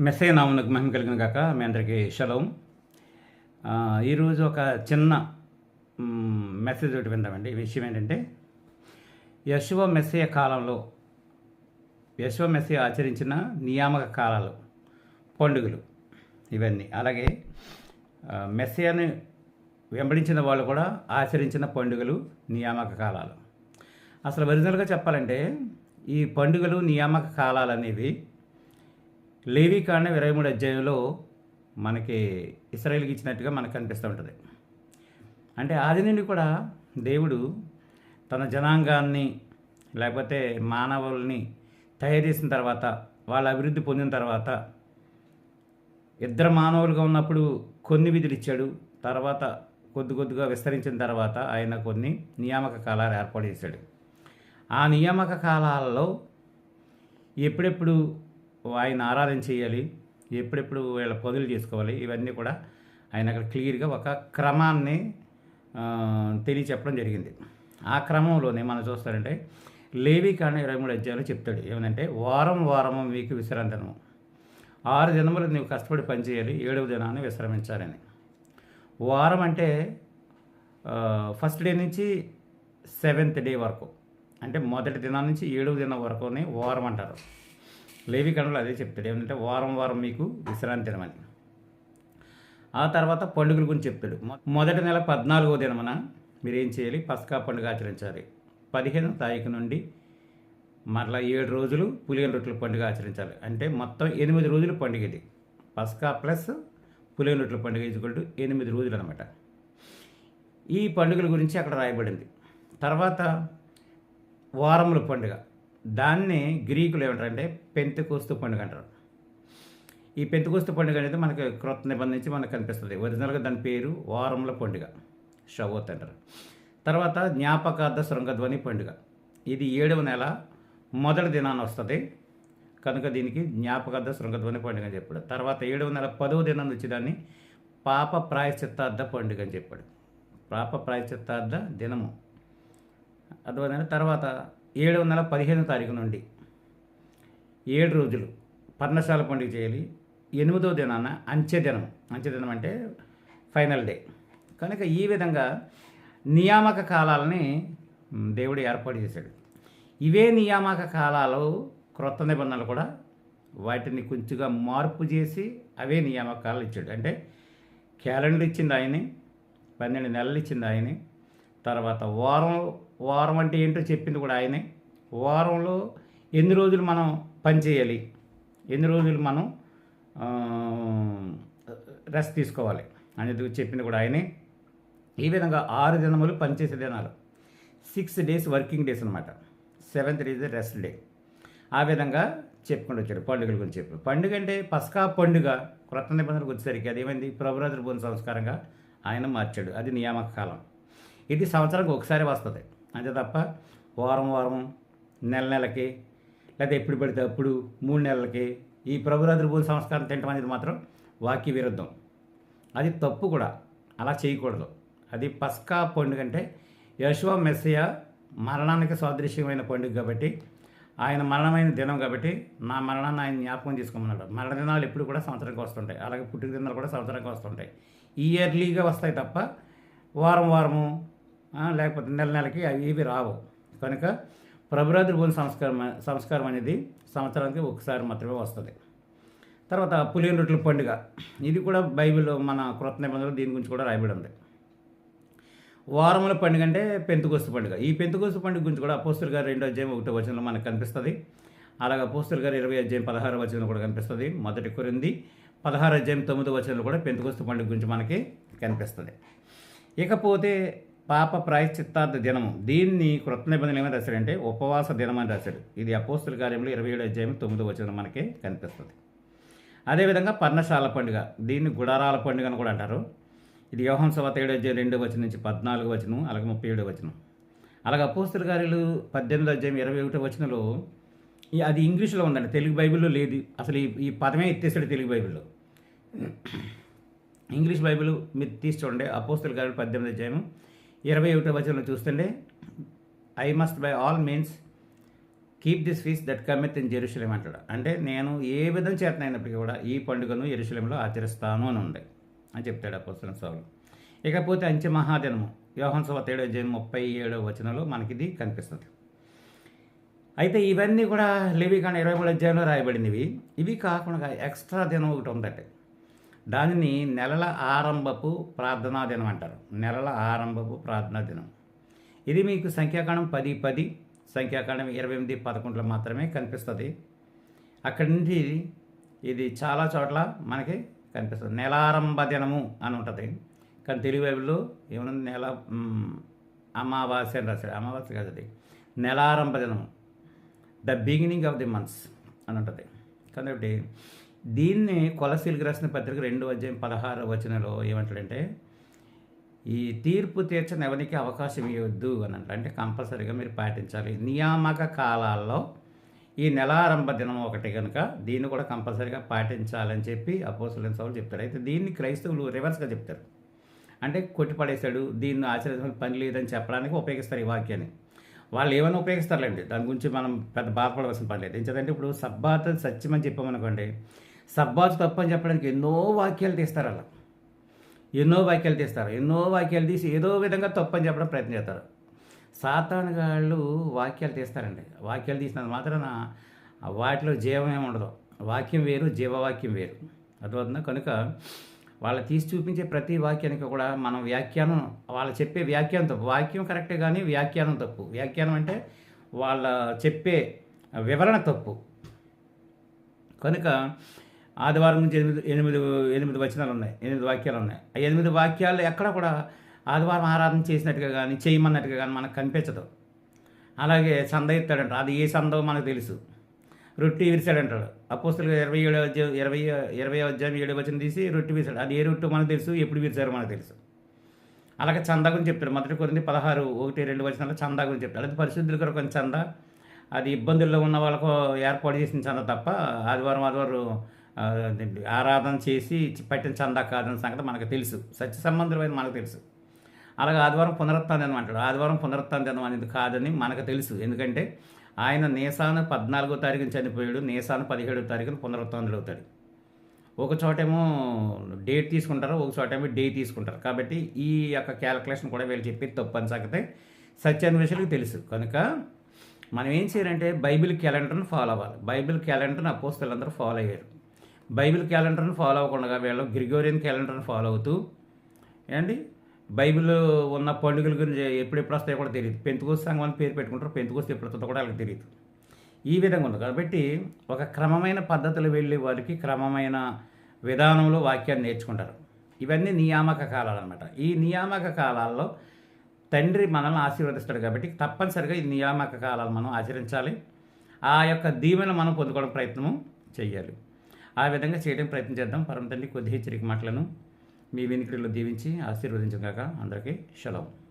మెస్సే నామునకు మహిమ కలిగిన కాక మీ అందరికీ షలోం. ఈరోజు ఒక చిన్న మెసేజ్ ఒకటి విందామండి. ఈ విషయం ఏంటంటే యశువ మెస్సయ కాలంలో యశువ మెస్సయ ఆచరించిన నియామక కాలాలు పండుగలు ఇవన్నీ. అలాగే ఆ, వెంబడించిన వాళ్ళు కూడా ఆచరించిన పండుగలు నియామక కాలాలు. అసలు ఒరిజినల్గా చెప్పాలంటే ఈ పండుగలు నియామక కాలాలు అనేవి లేవి కాండ ఇరవై మూడు అధ్యాయంలో మనకి ఇస్రాయిల్కి ఇచ్చినట్టుగా మనకు కనిపిస్తూ ఉంటుంది. అంటే ఆది నుండి కూడా దేవుడు తన జనాంగాన్ని లేకపోతే మానవుల్ని తయారు చేసిన తర్వాత వాళ్ళ అభివృద్ధి పొందిన తర్వాత ఇద్దరు మానవులుగా ఉన్నప్పుడు కొన్ని విధులు ఇచ్చాడు. తర్వాత కొద్ది కొద్దిగా విస్తరించిన తర్వాత ఆయన కొన్ని నియామక కాలాలు ఏర్పాటు చేశాడు. ఆ నియామక కాలాలలో ఎప్పుడెప్పుడు ఆయన ఆరాధన చేయాలి ఎప్పుడెప్పుడు వీళ్ళ పనులు చేసుకోవాలి ఇవన్నీ కూడా ఆయన అక్కడ క్లియర్గా ఒక క్రమాన్ని తెలియచెప్పడం జరిగింది. ఆ క్రమంలోనే మనం చూస్తారంటే లేవి కాండ ఇరవై మూడు అధ్యాయులు చెప్తాడు. ఏమంటే వారం వారము మీకు విశ్రాంతనము ఆరు దినములు నీవు కష్టపడి పనిచేయాలి ఏడవ దినాన్ని విశ్రమించాలని. వారం అంటే ఫస్ట్ డే నుంచి సెవెంత్ డే వరకు. అంటే మొదటి దినం నుంచి ఏడవ దినం వరకునే వారం అంటారు. లేవి కండలు అదే చెప్తాడు. ఏమంటే వారం వారం మీకు విశ్రాంతి దినమని. ఆ తర్వాత పండుగల గురించి చెప్తాడు. మొదటి నెల పద్నాలుగో దినమున మీరు ఏం చేయాలి? పస్కా పండుగ ఆచరించాలి. పదిహేను తారీఖు నుండి మరలా ఏడు రోజులు పులియన్ రొట్టెల పండుగ ఆచరించాలి. అంటే మొత్తం ఎనిమిది రోజులు పండుగ ఇది. పస్కా ప్లస్ పులియన్ రొట్టెల పండుగ ఇచ్చుకుంటూ ఎనిమిది రోజులు అనమాట ఈ పండుగల గురించి అక్కడ రాయబడింది. తర్వాత వారముల పండుగ. దాన్ని గ్రీకులు ఏమంటారంటే పెంతకోస్తు పండుగ అంటారు. ఈ పెంతకోస్తు పండుగ అనేది మనకి క్రొత్త నిబంధన నుంచి మనకు కనిపిస్తుంది. ఒరిజినల్గా దాని పేరు వారముల పండుగ షవోత్ అంటారు. తర్వాత జ్ఞాపకార్థ శృంగధ్వని పండుగ. ఇది ఏడవ నెల మొదటి దినాన వస్తుంది. కనుక దీనికి జ్ఞాపకార్థ శృంగధ్వని పండుగ అని చెప్పాడు. తర్వాత ఏడవ నెల పదవ దినం నుంచి దాన్ని పాప ప్రాయశ్చిత్తార్థ పండుగ అని చెప్పాడు. పాప ప్రాయశ్చిత్తార్థ దినము. అర్థమైందండి తర్వాత ఏడవ నెల పదిహేను తారీఖు నుండి ఏడు రోజులు పర్ణశాల పండుగ చేయాలి. ఎనిమిదో దినాన అంచె దినం. అంచె దినం అంటే ఫైనల్ డే. కనుక ఈ విధంగా నియామక కాలాలని దేవుడు ఏర్పాటు చేశాడు. ఇవే నియామక కాలాలు క్రొత్త నిబంధనలు కూడా వాటిని కొంచెంగా మార్పు చేసి అవే నియామకాలు ఇచ్చాడు. అంటే క్యాలెండర్ ఇచ్చింది ఆయనే పన్నెండు నెలలు ఇచ్చింది ఆయనే తర్వాత వారం వారం అంటే ఏంటో చెప్పింది కూడా ఆయనే. వారంలో ఎన్ని రోజులు మనం పనిచేయాలి ఎన్ని రోజులు మనం రెస్ట్ తీసుకోవాలి అనేది చెప్పింది కూడా ఆయనే. ఈ విధంగా ఆరు దినములు పనిచేసే దినాలు. సిక్స్ డేస్ వర్కింగ్ డేస్ అనమాట సెవెంత్ డేస్ రెస్ట్ డే. ఆ విధంగా చెప్పుకుంటూ వచ్చాడు పండుగల గురించి చెప్పు పండుగ అంటే పస్కా పండుగ. క్రొత్త నిబంధనలకు వచ్చేసరికి అది ప్రభురాత్రి భూమి సంస్కారంగా ఆయన మార్చాడు. అది నియామక కాలం. ఇది సంవత్సరానికి ఒకసారి వస్తుంది. అంతే తప్ప వారం వారం నెల నెలకి లేదా ఎప్పుడు పడితే అప్పుడు మూడు నెలలకి ఈ ప్రభురాత్రి భూమి సంస్కారం తినటం అనేది మాత్రం వాక్య విరుద్ధం. అది తప్పు కూడా. అలా చేయకూడదు. అది పస్కా పండుగ అంటే యశువ మెస్సయ మరణానికి సాదృశ్యమైన పండుగ కాబట్టి ఆయన మరణమైన దినం కాబట్టి నా మరణాన్ని ఆయన జ్ఞాపకం తీసుకున్నాడు మరణ దినాలు ఎప్పుడు కూడా సంవత్సరానికి వస్తుంటాయి. అలాగే పుట్టుక దినాలు కూడా సంవత్సరానికి వస్తుంటాయి. ఇయర్లీగా వస్తాయి తప్ప వారం వారము లేకపోతే నెల నెలకి అవి ఇవి రావు. కనుక ప్రభురాత్రి భోజన సంస్కారం సంస్కారం అనేది సంవత్సరానికి ఒకసారి మాత్రమే వస్తుంది. తర్వాత పులియన్ రొట్టెల పండుగ. ఇది కూడా బైబిల్లో మన క్రొత్త నిబంధనలు దీని గురించి కూడా రాయబడి ఉంది వారముల పండుగ అంటే పెంతుకోస్తు పండుగ. ఈ పెంతుకొస్తు పండుగ గురించి కూడా అపోస్తుల గారు రెండో అధ్యాయం ఒకటో వచనంలో మనకు కనిపిస్తుంది. అలాగే అపోస్తుల గారు ఇరవై అధ్యాయం పదహారు వచనంలో కూడా కనిపిస్తుంది. మొదటి కొరింది పదహారు అధ్యాయం తొమ్మిదో వచనంలో కూడా పెంతుకోస్తు పండుగ గురించి మనకి కనిపిస్తుంది. ఇకపోతే పాప ప్రాయశ్చిత్తార్థ దినము. దీన్ని కృత నిబంధనలు ఏమని రాశాడంటే ఉపవాస దినం అని రాశాడు ఇది అపోస్తుల కార్యంలో ఇరవై ఏడు అధ్యాయం తొమ్మిదో వచ్చిన మనకి కనిపిస్తుంది. అదేవిధంగా పర్ణశాల పండుగ దీన్ని గుడారాల పండుగ అని కూడా అంటారు. ఇది యోహం సవత ఏడు అధ్యాయం రెండో వచనం నుంచి పద్నాలుగు వచనం అలాగే ముప్పై ఏడో వచనం. అలాగే అపోస్తుల కార్యాలు పద్దెనిమిది అధ్యాయం ఇరవై ఒకటో వచనంలో ఈ- అది ఇంగ్లీష్లో ఉందండి తెలుగు బైబిల్లో లేదు. అసలు ఈ ఈ పదమే ఎత్తేసాడు తెలుగు బైబిల్లో. ఇంగ్లీష్ బైబిల్ మీరు తీసి చూడండి అపోస్తుల గారి పద్దెనిమిది అధ్యాయం ఇరవై ఒకటో వచనంలో చూస్తుంటే I must by all means keep this feast that cometh in Jerusalem అంటాడు. అంటే నేను ఏ విధం చేతనైనప్పటికీ కూడా ఈ పండుగను ఎరుసలేంలో ఆచరిస్తాను అని ఉండే అని చెప్తాడు ఆ పుస్తకం సౌలు. ఇకపోతే అంచె మహాదినము యోహన్ సభ ఏడో అధ్యాయం ముప్పై ఏడో వచనంలో మనకి ఇది కనిపిస్తుంది. అయితే ఇవన్నీ కూడా లేవికాండ ఇరవై మూడు అధ్యాయంలో రాయబడినవి. ఇవి కాకుండా ఎక్స్ట్రా దినం ఒకటి ఉందంటే దానిని నెలల ఆరంభపు ప్రార్థనా దినం అంటారు. నెలల ఆరంభపు ప్రార్థనా దినం. ఇది మీకు సంఖ్యాకాండం పది పది సంఖ్యాకాండం ఇరవై ఎనిమిది పదకొండులో మాత్రమే కనిపిస్తుంది. అక్కడి నుంచి ఇది చాలా చోట్ల మనకి కనిపిస్తుంది. నెలారంభ దినము అని ఉంటుంది. కానీ తెలుగు బైబిల్లో ఏమైనా నెల అమావాస్య అని రాశారు. అమావాస్య కాదు అది. నెలారంభ దినము. The beginning of the months అని ఉంటుంది. కాబట్టి దీన్ని కొలసీలకు రాసిన పత్రిక రెండు అధ్యాయం పదహారు వచనలో ఏమంటాడంటే ఈ తీర్పు తీర్చని ఎవరికి అవకాశం ఇవ్వద్దు అని అంటారు అంటే కంపల్సరీగా మీరు పాటించాలి. నియామక కాలాల్లో ఈ నెలారంభ దినం ఒకటి కనుక దీన్ని కూడా కంపల్సరీగా పాటించాలని చెప్పి అపోసలైన సౌలు చెప్తారు అయితే దీన్ని క్రైస్తవులు రివర్స్గా చెప్తారు. అంటే కొట్టిపడేశాడు దీన్ని ఆచరించాల్సిన పని లేదని చెప్పడానికి ఉపయోగిస్తారు ఈ వాక్యాన్ని. వాళ్ళు ఏమైనా ఉపయోగిస్తారులేండి. దాని గురించి మనం పెద్ద బాధపడవలసిన పని లేదు. ఎందుకంటే ఇప్పుడు సబ్బాత సత్యం అని చెప్పామనుకోండి సబ్బాత్ తప్పని చెప్పడానికి ఎన్నో వాక్యాలు తీస్తారు అలా. ఎన్నో వాక్యాలు తీస్తారు. ఎన్నో వాక్యాలు తీసి ఏదో విధంగా తప్పని చెప్పడం ప్రయత్నం చేస్తారు. సాతానుగాళ్ళు వాక్యాలు తీస్తారండి. వాక్యాలు తీసినంత మాత్రాన వాటిలో జీవం ఏమి ఉండదు. వాక్యం వేరు జీవవాక్యం వేరు. అర్థమవుతుందా? కనుక వాళ్ళు తీసి చూపించే ప్రతి వాక్యానికి కూడా మనం వ్యాఖ్యానం వాళ్ళు చెప్పే వ్యాఖ్యానం తప్పు. వాక్యం కరెక్టే కానీ వ్యాఖ్యానం తప్పు. వ్యాఖ్యానం అంటే వాళ్ళ చెప్పే వివరణ తప్పు. కనుక ఆదివారం నుంచి ఎనిమిది ఎనిమిది ఎనిమిది వచనాలు ఉన్నాయి ఎనిమిది వాక్యాలు ఉన్నాయి ఆ ఎనిమిది వాక్యాలు ఎక్కడ కూడా ఆదివారం ఆరాధన చేసినట్టుగా కానీ చేయమన్నట్టుగా కానీ మనకు కనిపించదు. అలాగే సంద ఎత్తాడంట అది ఏ సందో మనకు తెలుసు. రొట్టి విరిచాడంటాడు అపోస్తులు ఇరవై ఏడు అధ్యాయం ఇరవై ఇరవై అధ్యాయం ఏడు వచ్చిన తీసి రొట్టి విరిచాడు అది ఏ రొట్టు మనకు తెలుసు ఎప్పుడు విరిచారో మనకు తెలుసు. అలాగే చందా గురించి చెప్తాడు. మొదటి కొరింది పదహారు ఒకటి రెండు వచనాలు చందా గురించి చెప్తాడు. అది పరిశుద్ధుల కొరకు కొంచెం చందా. అది ఇబ్బందుల్లో ఉన్న వాళ్ళకు ఏర్పాటు చేసిన చందా తప్ప ఆదివారం ఆదివారం ఆరాధన చేసి పట్టిన చందా కాదని సంగతి మనకు తెలుసు. సత్య సంబంధమైన మనకు తెలుసు. అలాగే ఆదివారం పునరుత్న దినం అంటాడు. ఆదివారం పునరుత్న దినం అనేది కాదని మనకు తెలుసు. ఎందుకంటే ఆయన నేసాను పద్నాలుగో తారీఖున చనిపోయాడు. నేసాను పదిహేడో తారీఖున పునరుత్థానుడు అవుతాడు. ఒక చోటేమో డేట్ తీసుకుంటారు ఒక చోటేమో డే తీసుకుంటారు. కాబట్టి ఈ యొక్క క్యాలిక్యులేషన్ కూడా వీళ్ళు చెప్పేది తప్పు అని సంగతి సత్యాన్వేషులకు తెలుసు. కనుక మనం ఏం చేయాలంటే బైబిల్ క్యాలెండర్ని ఫాలో అవ్వాలి. బైబిల్ క్యాలెండర్ని అపోస్తులందరూ ఫాలో అయ్యారు. బైబిల్ క్యాలెండర్ని ఫాలో అవ్వకుండా వీళ్ళు గ్రిగోరియన్ క్యాలెండర్ని ఫాలో అవుతూ ఏంటి? బైబిల్ ఉన్న పండుగల గురించి ఎప్పుడెప్పుడు వస్తాయో కూడా తెలియదు. పెంతుకోస్ సంఘం అని పేరు పెట్టుకుంటారు పెంతుకోస్ ఎప్పుడు వస్తుందో కూడా వాళ్ళకి తెలియదు. ఈ విధంగా ఉంది. కాబట్టి ఒక క్రమమైన పద్ధతులు వెళ్ళే వారికి క్రమమైన విధానంలో వాక్యాన్ని నేర్చుకుంటారు. ఇవన్నీ నియామక కాలాలు అనమాట ఈ నియామక కాలాల్లో తండ్రి మనల్ని ఆశీర్వదిస్తాడు కాబట్టి తప్పనిసరిగా ఈ నియామక కాలాలు మనం ఆచరించాలి. ఆ యొక్క దీవెన మనం పొందుకోవడం ప్రయత్నం చేయాలి. ఆ విధంగా చేయడం ప్రయత్నం చేద్దాం. పరమ తల్లి కొద్ది హెచ్చరిక మాటలను మీ వినికిడిలో దీవించి ఆశీర్వదించగాక. అందరికీ సెలవు